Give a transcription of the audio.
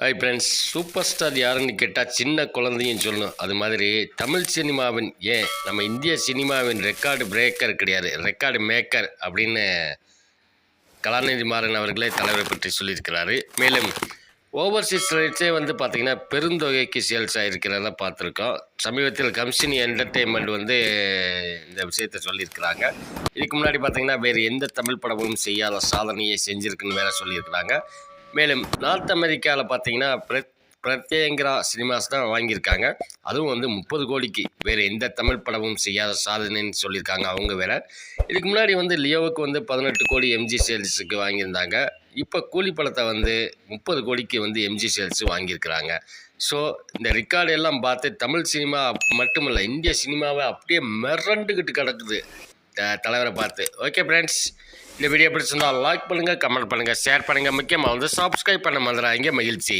Hi friends super star யாருன்னு கேட்டால் சின்ன குழந்தையும் சொல்லணும். அது மாதிரி தமிழ் சினிமாவின் ஏன்? நம்ம இந்திய சினிமாவின் ரெக்கார்டு பிரேக்கர் கிடையாது. ரெக்கார்டு மேக்கர் அப்படின்னு கலாநிதி மாறன் அவர்களே தலைவரை பற்றி சொல்லியிருக்கிறாரு. மேலும் ஓவர்சீஸ் ரைட்ஸே வந்து பார்த்திங்கன்னா பெருந்தொகைக்கு சேல்ஸ் ஆகிருக்கிறத பார்த்துருக்கோம். சமீபத்தில் கம்சினி என்டர்டெயின்மெண்ட் வந்து இந்த விஷயத்தை சொல்லியிருக்கிறாங்க. இதுக்கு முன்னாடி பார்த்திங்கன்னா வேறு எந்த தமிழ் படமும் செய்யாத சாதனையை செஞ்சுருக்குன்னு வேறு சொல்லியிருக்கிறாங்க. மேலும் நார்த் அமெரிக்காவில் பார்த்தீங்கன்னா பிரத் பிரத்யங்கரா சினிமாஸ் தான் வாங்கியிருக்காங்க. அதுவும் வந்து முப்பது கோடிக்கு. வேறு எந்த தமிழ் படமும் செய்யாத சாதனைன்னு சொல்லியிருக்காங்க அவங்க வேற. இதுக்கு முன்னாடி வந்து லியோவுக்கு வந்து பதினெட்டு கோடி எம்ஜி சேல்ஸுக்கு வாங்கியிருந்தாங்க. இப்போ கூலி படத்தை வந்து முப்பது கோடிக்கு வந்து எம்ஜி சேல்ஸ் வாங்கியிருக்கிறாங்க. ஸோ இந்த ரெக்கார்டு எல்லாம் பார்த்து தமிழ் சினிமா மட்டுமல்ல இந்திய சினிமாவை அப்படியே மிரண்டுக்கிட்டு கிடக்குது. தலைவரை பார்த்து. ஓகே ஃப்ரெண்ட்ஸ் இந்த வீடியோ பிடிச்சிருந்தால் லைக் பண்ணுங்கள் கமெண்ட் பண்ணுங்கள் ஷேர் பண்ணுங்கள் முக்கியமாக வந்து சப்ஸ்கிரைப் பண்ண மறந்துடாதீங்க மகிழ்ச்சி.